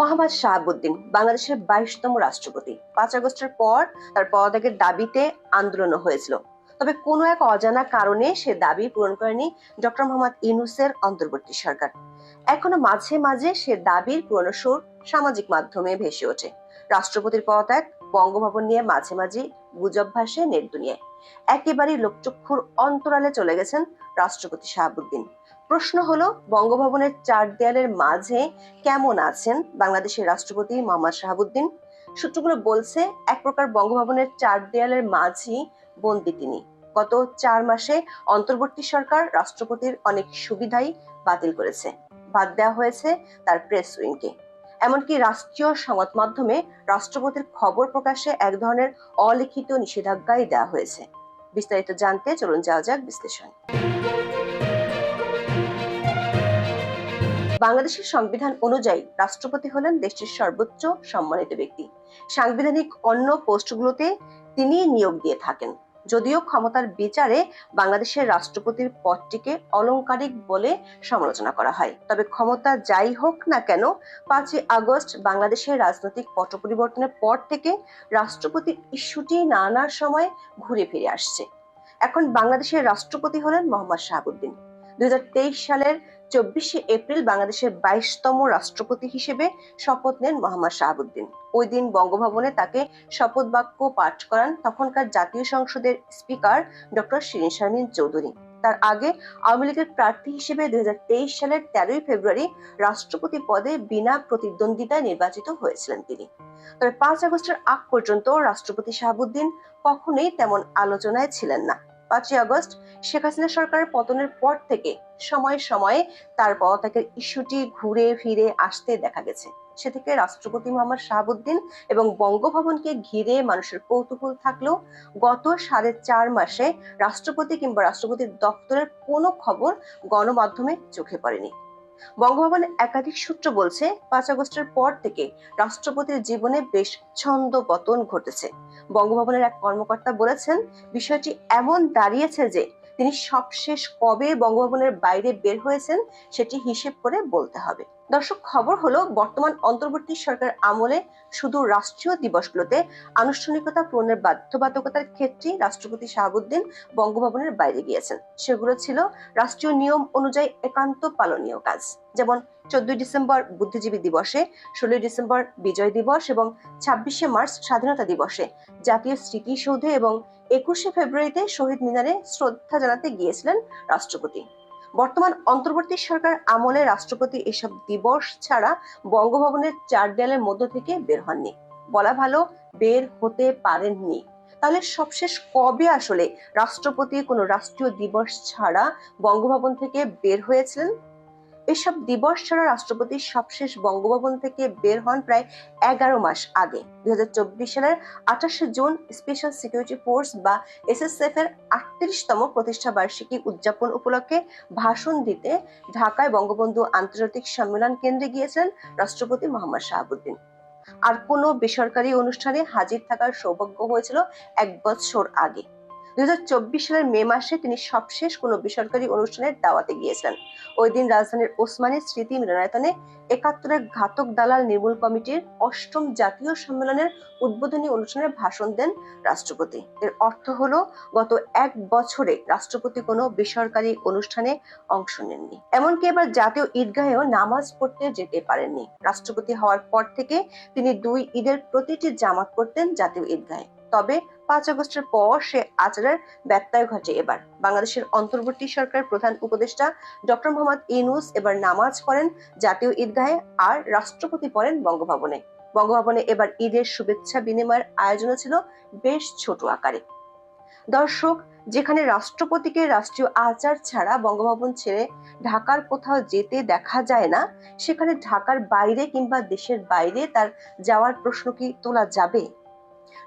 মোহাম্মদ শাহাবুদ্দিন, বাংলাদেশের বাইশতম রাষ্ট্রপতি। পাঁচ আগস্টের পর তার পদত্যাগের দাবিতে আন্দোলন হয়েছিল। তবে কোনো এক অজানা কারণে সে দাবি পূরণ করেনি ডক্টর মোহাম্মদ ইনুসের অন্তর্বর্তী সরকার। এখনও মাঝে মাঝে সে দাবির পুরনো সুর সামাজিক মাধ্যমে ভেসে ওঠে। রাষ্ট্রপতির পদত্যাগ বঙ্গভবন নিয়ে মাঝে মাঝে গুজব ভাসে নেট দুনিয়ায়। একেবারেই লোকচক্ষুর অন্তরালে চলে গেছেন রাষ্ট্রপতি শাহাবুদ্দিন। প্রশ্ন হলো, বঙ্গভবনের চার দেয়ালের মাঝে কেমন আছেন বাংলাদেশের রাষ্ট্রপতি মোহাম্মদ শাহাবুদ্দিন? সূত্রগুলো বলছে, এক প্রকার বঙ্গভবনের চার দেয়ালের মাঝেই বন্দি তিনি। গত চার মাসে অন্তর্বর্তী সরকার রাষ্ট্রপতির অনেক সুবিধাই বাতিল করেছে। বাদ দেওয়া হয়েছে তার প্রেস উইংকে। এমনকি রাষ্ট্রীয় সংবাদ মাধ্যমে রাষ্ট্রপতির খবর প্রকাশে এক ধরনের অলিখিত নিষেধাজ্ঞাই দেওয়া হয়েছে। বিস্তারিত জানতে চলুন যাওয়া যাক বিশ্লেষণ। বাংলাদেশের সংবিধান অনুযায়ী রাষ্ট্রপতি হলেন দেশটির সর্বোচ্চ সম্মানিত ব্যক্তি। সাংবিধানিক অন্য পোস্টগুলোতে তিনি নিয়োগ দিয়ে থাকেন। যদিও ক্ষমতার বিচারে বাংলাদেশের রাষ্ট্রপতির পদটিকে অলংকারিক বলে সমালোচনা করা হয়। তবে ক্ষমতা যাই হোক না কেন, পাঁচই আগস্ট বাংলাদেশের রাজনৈতিক পট পরিবর্তনের পর থেকে রাষ্ট্রপতির ইস্যুটি নানা সময় ঘুরে ফিরে আসছে। এখন বাংলাদেশের রাষ্ট্রপতি হলেন মোহাম্মদ শাহাবুদ্দিন। দুই সালের চব্বিশে এপ্রিল বাংলাদেশের বাইশতম রাষ্ট্রপতি হিসেবে শপথ নেন মোহাম্মদ শাহাবুদ্দিন। ওই দিন বঙ্গভবনে তাকে শপথ বাক্য পাঠ করান তখনকার জাতীয় সংসদের স্পিকার ডক্টর শিরিন শারমিন চৌধুরী। তার আগে আওয়ামী লীগের প্রার্থী হিসেবে দুই হাজার তেইশ সালের তেরোই ফেব্রুয়ারি রাষ্ট্রপতি পদে বিনা প্রতিদ্বন্দ্বিতায় নির্বাচিত হয়েছিলেন তিনি। তবে পাঁচ আগস্টের আগ পর্যন্ত রাষ্ট্রপতি শাহাবুদ্দিন কখনোই তেমন আলোচনায় ছিলেন না। পাঁচই আগস্ট শেখ হাসিনা সরকারের পতনের পর থেকে সময়ে সময়ে তার পদত্যাগের ইস্যুটি ঘুরে ফিরে আসতে দেখা গেছে। সে থেকে রাষ্ট্রপতি মোহাম্মদ শাহাবুদ্দিন এবং বঙ্গভবনকে ঘিরে মানুষের কৌতূহল থাকলেও গত সাড়ে চার মাসে রাষ্ট্রপতি কিংবা রাষ্ট্রপতির দপ্তরের কোনো খবর গণমাধ্যমে চোখে পড়েনি। বঙ্গভবনের একাধিক সূত্র বলছে, পাঁচ আগস্টের পর থেকে রাষ্ট্রপতির জীবনে বেশ ছন্দ পতন ঘটেছে। বঙ্গভবনের এক কর্মকর্তা বলেছেন, বিষয়টি এমন দাঁড়িয়েছে যে তিনি সবশেষ কবে বঙ্গভবনের বাইরে বের হয়েছেন সেটি হিসেব করে বলতে হবে। দর্শক, খবর হলো বর্তমান অন্তর্বর্তী সরকার আমলে শুধু রাষ্ট্রীয় দিবসগুলোতে আনুষ্ঠানিকতা পূরণের বাধ্যবাধকতার ক্ষেত্রেই রাষ্ট্রপতি শাহাবুদ্দিন বঙ্গভবনের বাইরে গিয়েছেন। সেগুলো ছিল রাষ্ট্রীয় নিয়ম অনুযায়ী একান্ত পালনীয় কাজ। যেমন, চোদ্দই ডিসেম্বর বুদ্ধিজীবী দিবসে, ষোলোই ডিসেম্বর বিজয় দিবস এবং ছাব্বিশে মার্চ স্বাধীনতা দিবসে, জাতীয় স্মৃতিসৌধে এবং একুশে ফেব্রুয়ারিতে শহীদ মিনারে শ্রদ্ধা জানাতে গিয়েছিলেন রাষ্ট্রপতি। বর্তমান অন্তর্বর্তী সরকার আমলে রাষ্ট্রপতি এসব দিবস ছাড়া বঙ্গভবনের চার দেয়ালের মধ্য থেকে বের হননি। বলা ভালো, বের হতে পারেননি। তাহলে সবশেষ কবে আসলে রাষ্ট্রপতি কোনো রাষ্ট্রীয় দিবস ছাড়া বঙ্গভবন থেকে বের হয়েছিলেন? এসব দিবস ছাড়া রাষ্ট্রপতি সবশেষ বঙ্গভবন থেকে বের হন প্রায় এগারো মাস আগে। দুই সালের আঠাশে জুন স্পেশাল সিকিউরিটি ফোর্স বা এসএসএফ এর আটত্রিশতম প্রতিষ্ঠা বার্ষিকী উদযাপন উপলক্ষে ভাষণ দিতে ঢাকায় বঙ্গবন্ধু আন্তর্জাতিক সম্মেলন কেন্দ্রে গিয়েছেন রাষ্ট্রপতি মোহাম্মদ শাহাবুদ্দিন। আর কোনো বেসরকারি অনুষ্ঠানে হাজির থাকার সৌভাগ্য হয়েছিল এক বছর আগে। দুই হাজার চব্বিশ সালের মে মাসে তিনি সবশেষ কোনো বেসরকারি অনুষ্ঠানের দাওয়াতে গিয়েছিলেন। ওই দিন রাজধানীর ওসমানী স্মৃতি মিলনায়তনে একাত্তরের ঘাতক দালাল নির্মূল কমিটির অষ্টম জাতীয় সম্মেলনের উদ্বোধনী অনুষ্ঠানে ভাষণ দেন রাষ্ট্রপতি। এর অর্থ হলো, গত এক বছরে রাষ্ট্রপতি কোনো বেসরকারি অনুষ্ঠানে অংশ নেননি। এমনকি এবার জাতীয় ঈদগাহেও নামাজ পড়তে যেতে পারেননি। রাষ্ট্রপতি হওয়ার পর থেকে তিনি দুই ঈদের প্রতিটি জামাত পড়তেন জাতীয় ঈদগাহে। তবে পাঁচ আগস্টের পর সে আচারের ব্যত্যয় ঘটে এবার। বাংলাদেশের অন্তর্বর্তী সরকার প্রধান উপদেষ্টা ডক্টর মোহাম্মদ ইনুস এবার নামাজ পড়েন, জাতীয় ঈদগাহে, আর রাষ্ট্রপতি পড়েন বঙ্গভবনে। বঙ্গভবনে এবার ঈদের শুভেচ্ছা বিনিময়ের আয়োজন ছিল বেশ ছোট আকারে। দর্শক, যেখানে রাষ্ট্রপতিকে রাষ্ট্রীয় আচার ছাড়া বঙ্গভবন ছেড়ে ঢাকার কোথাও যেতে দেখা যায় না, সেখানে ঢাকার বাইরে কিংবা দেশের বাইরে তার যাওয়ার প্রশ্ন কি তোলা যাবে?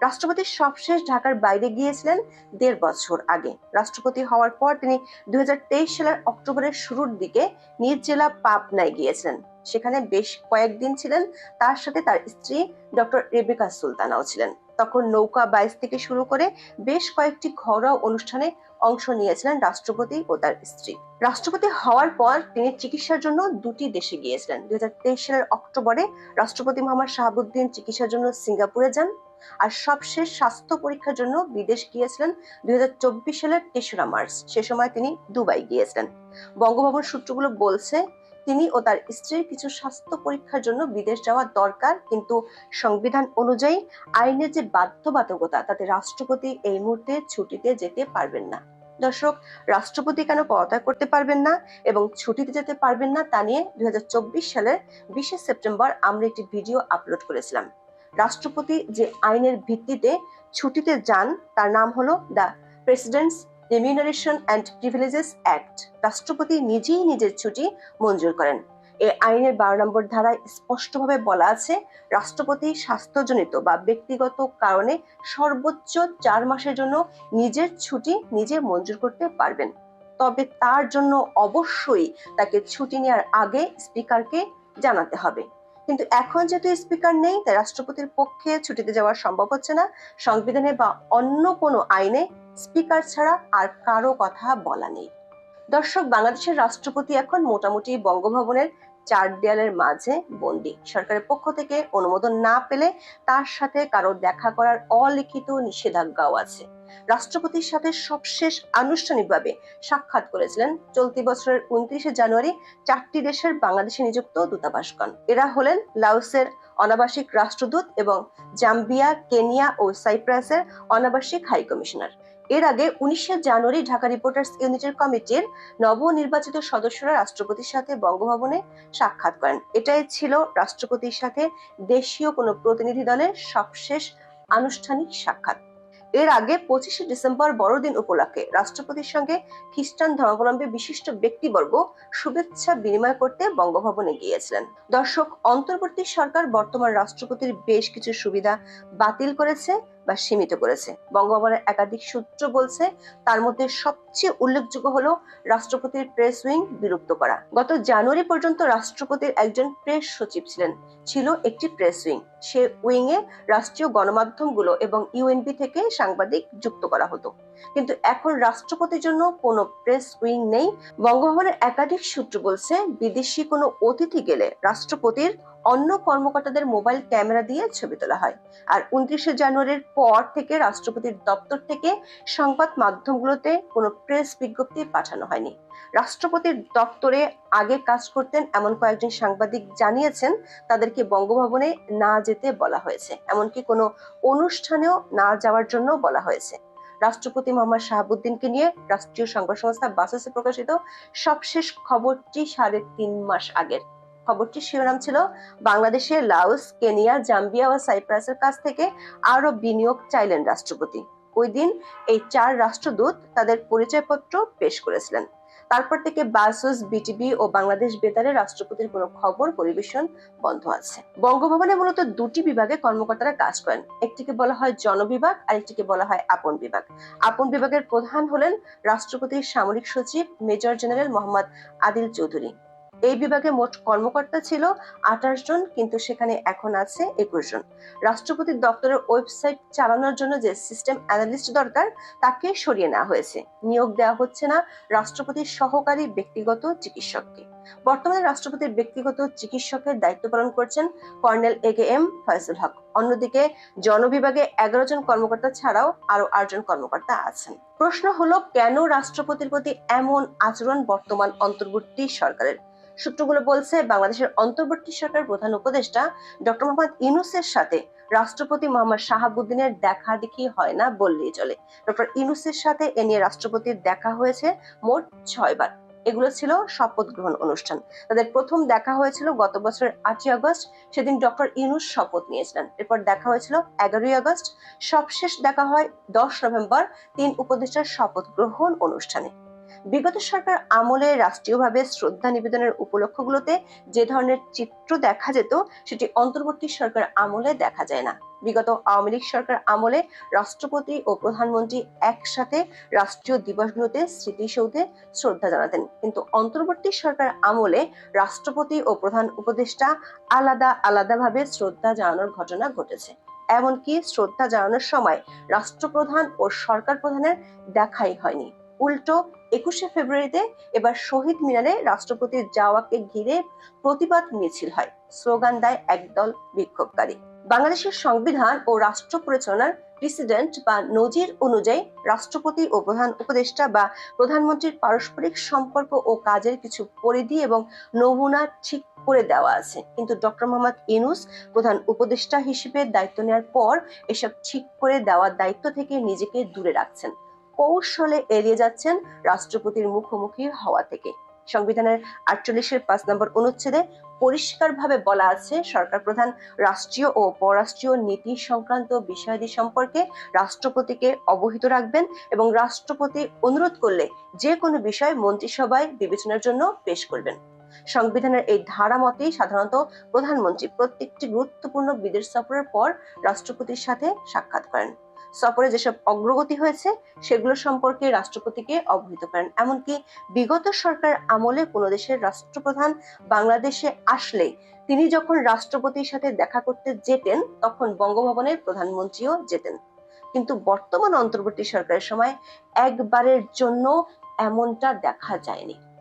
রাষ্ট্রপতি সবশেষ ঢাকার বাইরে গিয়েছিলেন দেড় বছর আগে। রাষ্ট্রপতি হওয়ার পর তিনি দুই সালের অক্টোবরের শুরুর দিকে নিজ জেলা পাবনায় গিয়েছিলেন। সেখানে বেশ কয়েকদিন ছিলেন। তার সাথে তার স্ত্রী ডক্টর রেবেকা সুলতানাও ছিলেন। তখন নৌকা বাইচ থেকে শুরু করে বেশ কয়েকটি ঘরোয়া অনুষ্ঠানে অংশ নিয়েছিলেন রাষ্ট্রপতি ও তার স্ত্রী। রাষ্ট্রপতি হওয়ার পর তিনি চিকিৎসার জন্য দুটি দেশে গিয়েছিলেন। দুই হাজার তেইশ সালের অক্টোবরে রাষ্ট্রপতি মোহাম্মদ শাহাবুদ্দিন চিকিৎসার জন্য সিঙ্গাপুরে যান। আর সবশেষ স্বাস্থ্য পরীক্ষার জন্য বিদেশ গিয়েছিলেন দুই সালের তেসরা মার্চ। সে সময় তিনি দুবাই গিয়েছিলেন। বঙ্গভবন সূত্রগুলো বলছে, তিনি ও তার স্ত্রীর কিছু স্বাস্থ্য পরীক্ষার জন্য বিদেশ যাওয়া দরকার, কিন্তু সংবিধান অনুযায়ী আইনের যে বাধ্যবাধকতা, তাতে রাষ্ট্রপতি এই মুহূর্তে ছুটিতে যেতে পারবেন না। দর্শক, রাষ্ট্রপতি কেন পদত্যাগ করতে পারবেন না এবং ছুটিতে যেতে পারবেন না তা নিয়ে দুই হাজার চব্বিশ সালের বিশে সেপ্টেম্বর আমরা একটি ভিডিও আপলোড করেছিলাম। রাষ্ট্রপতি যে আইনের ভিত্তিতে ছুটিতে যান, তার নাম হলো the president's remuneration and privileges act. রাষ্ট্রপতি নিজেই নিজের ছুটি মঞ্জুর করেন। এই আইনের বারো নম্বর ধারায় স্পষ্টভাবে বলা আছে, রাষ্ট্রপতি স্বাস্থ্যজনিত বা ব্যক্তিগত কারণে সর্বোচ্চ চার মাসের জন্য নিজের ছুটি নিজে মঞ্জুর করতে পারবেন। তবে তার জন্য অবশ্যই তাকে ছুটি নেওয়ার আগে স্পিকারকে জানাতে হবে। কিন্তু এখন যেহেতু স্পিকার নেই, তাই রাষ্ট্রপতির পক্ষে ছুটিতে যাওয়া সম্ভব হচ্ছে না। সংবিধানে বা অন্য কোনো আইনে স্পিকার ছাড়া আর কারও কথা বলা নেই। দর্শক, বাংলাদেশের রাষ্ট্রপতি এখন মোটামুটি বঙ্গভবনের চার দেয়ালের মাঝে বন্দি। সরকারের পক্ষ থেকে অনুমোদন না পেলে তার সাথে কারও দেখা করার অলিখিত নিষেধাজ্ঞাও আছে। রাষ্ট্রপতির সাথে সবশেষ আনুষ্ঠানিকভাবে সাক্ষাৎ করেছিলেন। চলতি বছরের উনত্রিশে জানুয়ারি চারটি দেশের বাংলাদেশে নিযুক্ত দূতাবাসগণ এরা হলেন লাওসের অনাবাসিক রাষ্ট্রদূত এবং জাম্বিয়া, কেনিয়া ও সাইপ্রাসের অনাবাসিক হাই কমিশনার। এর আগে উনিশে জানুয়ারি ঢাকা রিপোর্টার্স ইউনিটের কমিটির নবনির্বাচিত সদস্যরা রাষ্ট্রপতির সাথে বঙ্গভবনে সাক্ষাৎ করেন। এটাই ছিল রাষ্ট্রপতির সাথে দেশীয় কোনো প্রতিনিধি দলের সবশেষ আনুষ্ঠানিক সাক্ষাৎ। এর আগে পঁচিশে ডিসেম্বর বড়দিন উপলক্ষে রাষ্ট্রপতির সঙ্গে খ্রিস্টান ধর্মাবলম্বী বিশিষ্ট ব্যক্তিবর্গ শুভেচ্ছা বিনিময় করতে বঙ্গভবনে গিয়েছিলেন। দর্শক, অন্তর্বর্তী সরকার বর্তমান রাষ্ট্রপতির বেশ কিছু সুবিধা বাতিল করেছে। বা সীমিত করেছে। বঙ্গভবনের একাধিক সূত্র বলছে, তার মধ্যে সবচেয়ে উল্লেখযোগ্য হল রাষ্ট্রপতির প্রেস উইং বিলুপ্ত করা। গত জানুয়ারি পর্যন্ত রাষ্ট্রপতির একজন প্রেস সচিব ছিলেন, ছিল একটি প্রেস উইং। সে উইং এ রাষ্ট্রীয় গণমাধ্যমগুলো এবং ইউএনপি থেকে সাংবাদিক যুক্ত করা হতো। কিন্তু এখন রাষ্ট্রপতির জন্য কোনো প্রেস উইং নেই। বঙ্গভবনের একাধিক সূত্র বলছে, বিদেশি কোনো অতিথি গেলে রাষ্ট্রপতির অন্য কর্মকর্তাদের মোবাইল ক্যামেরা দিয়ে ছবি তোলা হয়। আর উনত্রিশে জানুয়ারির পর থেকে রাষ্ট্রপতির দপ্তর থেকে সংবাদ মাধ্যমগুলোতে কোনো প্রেস বিজ্ঞপ্তি পাঠানো হয়নি। রাষ্ট্রপতির দপ্তরে আগে কাজ করতেন এমন কয়েকজন সাংবাদিক জানিয়েছেন, তাদেরকে বঙ্গভবনে না যেতে বলা হয়েছে। এমনকি কোনো অনুষ্ঠানেও না যাওয়ার জন্য বলা হয়েছে। রাষ্ট্রপতি মোহাম্মদ শাহাবুদ্দিনকে নিয়ে রাষ্ট্রীয় সংবাদ সংস্থা বাসসে প্রকাশিত সবশেষ খবরটি সাড়ে তিন মাস আগের। খবরটির শিরোনাম ছিল বাংলাদেশে লাওস, কেনিয়া, জাম্বিয়া ও সাইপ্রাসের কাছ থেকে আরও বিনিয়োগ চাইলেন রাষ্ট্রপতি। ওই দিন এই চার রাষ্ট্রদূত তাদের পরিচয়পত্র পেশ করেছিলেন। তারপর থেকে বাসুস, বিটিভি ও বাংলাদেশ বেতারে রাষ্ট্রপতির কোনো খবর, পরিবেশন বন্ধ আছে। বঙ্গভবনে মূলত দুটি বিভাগে কর্মকর্তারা কাজ করেন। একটিকে বলা হয় জনবিভাগ আর একটিকে বলা হয় আপন বিভাগ। আপন বিভাগের প্রধান হলেন রাষ্ট্রপতির সামরিক সচিব, মেজর জেনারেল মোহাম্মদ আদিল চৌধুরী। এই বিভাগে মোট কর্মকর্তা ছিল আঠাশ জন, কিন্তু সেখানে এখন আছে একুশ জন। রাষ্ট্রপতির দপ্তরের ওয়েবসাইট চালানোর জন্য যে সিস্টেম অ্যানালিস্ট দরকার, তাকে সরিয়ে নেওয়া হয়েছে। নিয়োগ দেওয়া হচ্ছে না রাষ্ট্রপতির সহকারী ব্যক্তিগত চিকিৎসককে। বর্তমানে রাষ্ট্রপতির ব্যক্তিগত চিকিৎসকের দায়িত্ব পালন করছেন কর্নেল এ কে এম ফয়সুল হক। অন্যদিকে জনবিভাগে এগারো জন কর্মকর্তা ছাড়াও আরও আটজন কর্মকর্তা আছেন। প্রশ্ন হলো, কেন রাষ্ট্রপতির প্রতি এমন আচরণ বর্তমান অন্তর্বর্তী সরকারের? সূত্রগুলো বলছে, বাংলাদেশের অন্তর্বর্তী সরকার প্রধান উপদেষ্টা ডক্টর মোহাম্মদ ইনুসের সাথে রাষ্ট্রপতি মোহাম্মদ শাহাবুদ্দিনের দেখা দেখি হয় না বললেই চলে। ডক্টর ইনুসের সাথে এ নিয়ে রাষ্ট্রপতির দেখা হয়েছে মোট ছয়বার এগুলো ছিল শপথ গ্রহণ অনুষ্ঠান। তাদের প্রথম দেখা হয়েছিল গত বছরের আটই আগস্ট। সেদিন ডক্টর ইনুস শপথ নিয়েছিলেন। এরপর দেখা হয়েছিল এগারোই আগস্ট। সবশেষ দেখা হয় দশ নভেম্বর, তিন উপদেষ্টার শপথ গ্রহণ অনুষ্ঠানে। বিগত সরকার আমলে রাষ্ট্রীয়ভাবে শ্রদ্ধা নিবেদনের উপলক্ষগুলোতে যে ধরনের চিত্র দেখা যেত, সেটি অন্তর্বর্তী সরকার আমলে দেখা যায় না। বিগত আওয়ামী লীগ সরকার আমলে রাষ্ট্রপতি ও প্রধানমন্ত্রী একসাথে রাষ্ট্রীয় দিবসগুলোতে স্মৃতিসৌধে শ্রদ্ধা জানাতেন। কিন্তু অন্তর্বর্তী সরকার আমলে রাষ্ট্রপতি ও প্রধান উপদেষ্টা আলাদা আলাদাভাবে শ্রদ্ধা জানানোর ঘটনা ঘটেছে। এমনকি শ্রদ্ধা জানানোর সময় রাষ্ট্রপ্রধান ও সরকার প্রধানের দেখাই হয়নি। উল্টো একুশে ফেব্রুয়ারিতে এবার শহীদ মিনারে রাষ্ট্রপতির যাওয়াকে ঘিরে প্রতিবাদ মিছিল হয়। স্লোগান দেয় একদল বিক্ষোভকারী। বাংলাদেশের সংবিধান ও রাষ্ট্র পরিচালনার প্রেসিডেন্ট বা নজির অনুযায়ী রাষ্ট্রপতি ও প্রধান উপদেষ্টা বা প্রধানমন্ত্রীর পারস্পরিক সম্পর্ক ও কাজের কিছু পরিধি এবং নমুনা ঠিক করে দেওয়া আছে। কিন্তু ডক্টর মোহাম্মদ ইনুস প্রধান উপদেষ্টা হিসেবে দায়িত্ব নেওয়ার পর এসব ঠিক করে দেওয়ার দায়িত্ব থেকে নিজেকে দূরে রাখছেন। কৌশলে এড়িয়ে যাচ্ছেন রাষ্ট্রপতির মুখোমুখি হওয়া থেকে। সংবিধানের আটচল্লিশের পাঁচ নম্বর অনুচ্ছেদে পরিষ্কারভাবে বলা আছে, সরকার প্রধান রাষ্ট্রীয় ও পররাষ্ট্রীয় নীতি সংক্রান্ত বিষয়াদি সম্পর্কে রাষ্ট্রপতিকে অবহিত রাখবেন এবং রাষ্ট্রপতি অনুরোধ করলে যে কোনো বিষয় মন্ত্রিসভায় বিবেচনার জন্য পেশ করবেন। সংবিধানের এই ধারা মতেই সাধারণত প্রধানমন্ত্রী প্রত্যেকটি গুরুত্বপূর্ণ বিদেশ সফরের পর রাষ্ট্রপতির সাথে সাক্ষাৎ করেন। সফরে যেসব অগ্রগতি হয়েছে, সেগুলো সম্পর্কে রাষ্ট্রপতিকে অবহিত করেন। এমনকি বিগত সরকার আমলে কোনো দেশের রাষ্ট্রপ্রধান বাংলাদেশে আসলে তিনি যখন রাষ্ট্রপতির সাথে দেখা করতে যেতেন, তখন বঙ্গভবনের প্রধানমন্ত্রীও যেতেন। কিন্তু বর্তমান অন্তর্বর্তী সরকারের সময় একবারের জন্য এমনটা দেখা যায়নি।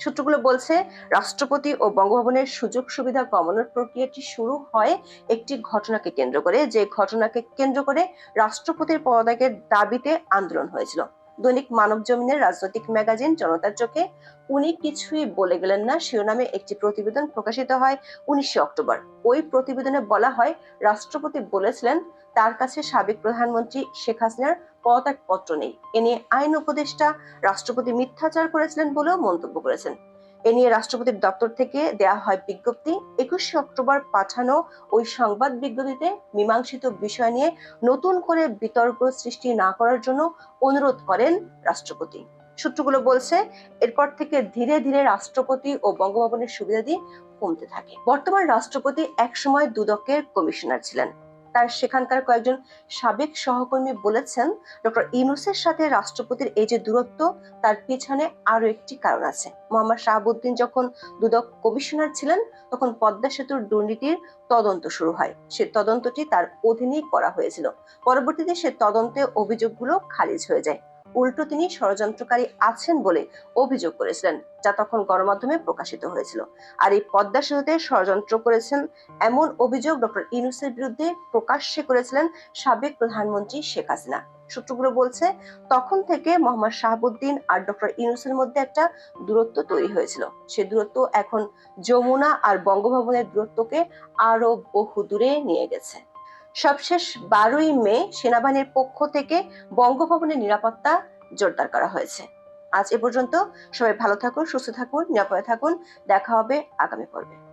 সূত্রগুলো বলছে, রাষ্ট্রপতি ও বঙ্গভবনের সুযোগ সুবিধা কমানোর প্রক্রিয়াটি শুরু হয় একটি ঘটনাকে কেন্দ্র করে। যে ঘটনাকে কেন্দ্র করে রাষ্ট্রপতির পদত্যাগের দাবিতে আন্দোলন হয়েছিল। দৈনিক মানব জমিনের রাজনৈতিক ম্যাগাজিন জনতার চোখে উনি কিছুই বলে গেলেন না। শিরোনামে একটি প্রতিবেদন প্রকাশিত হয় উনিশে অক্টোবর। ওই প্রতিবেদনে বলা হয়, রাষ্ট্রপতি বলেছিলেন, তার কাছে সাবেক প্রধানমন্ত্রী শেখ হাসিনার পদত্যাগ পত্র নেই। এ নিয়ে আইন উপদেষ্টা রাষ্ট্রপতি মিথ্যাচার করেছিলেন বলেও মন্তব্য করেছেন। এ নিয়ে রাষ্ট্রপতির দপ্তর থেকে দেয়া হয় বিজ্ঞপ্তি, একুশে অক্টোবর পাঠানো ওই সংবাদ বিজ্ঞপ্তিতে মীমাংসিত বিষয় নিয়ে নতুন করে বিতর্ক সৃষ্টি না করার জন্য অনুরোধ করেন রাষ্ট্রপতি। সূত্রগুলো বলছে, এরপর থেকে ধীরে ধীরে রাষ্ট্রপতি ও বঙ্গভবনের সুবিধাদি কমতে থাকে। বর্তমান রাষ্ট্রপতি একসময় দুদকের কমিশনার ছিলেন। তার সেখানকার কয়েকজন সাবেক সহকর্মী বলেছেন, ডক্টর ইউনুসের সাথে রাষ্ট্রপতির এই যে দূরত্ব, তার পিছনে আরও একটি কারণ আছে। মোহাম্মদ শাহাবুদ্দিন যখন দুদক কমিশনার ছিলেন, তখন পদ্মা সেতুর দুর্নীতির তদন্ত শুরু হয়। সে তদন্তটি তার অধীনেই করা হয়েছিল। পরবর্তীতে সে তদন্তে অভিযোগগুলো খারিজ হয়ে যায়। উল্টো তিনি ষড়যন্ত্রকারী আছেন বলে অভিযোগ করেছিলেন, যা তখন গণমাধ্যমে প্রকাশিত হয়েছিল। আর এই পদ্মা সেতুতে ষড়যন্ত্র করেছেন এমন অভিযোগ ডক্টর ইনুসের বিরুদ্ধে প্রকাশ্যে করেছিলেন সাবেক প্রধানমন্ত্রী শেখ হাসিনা। সূত্রগুলো বলছে, তখন থেকে মোহাম্মদ শাহাবুদ্দিন আর ডক্টর ইনুসের মধ্যে একটা দূরত্ব তৈরি হয়েছিল। সে দূরত্ব এখন যমুনা আর বঙ্গভবনের দূরত্বকে আরও বহু দূরে নিয়ে গেছে। সবশেষ বারোই মে সেনাবাহিনীর পক্ষ থেকে বঙ্গভবনের নিরাপত্তা জোরদার করা হয়েছে। আজ এ পর্যন্ত সবাই ভালো থাকুন, সুস্থ থাকুন, নিরাপদে থাকুন। দেখা হবে আগামী পর্বে।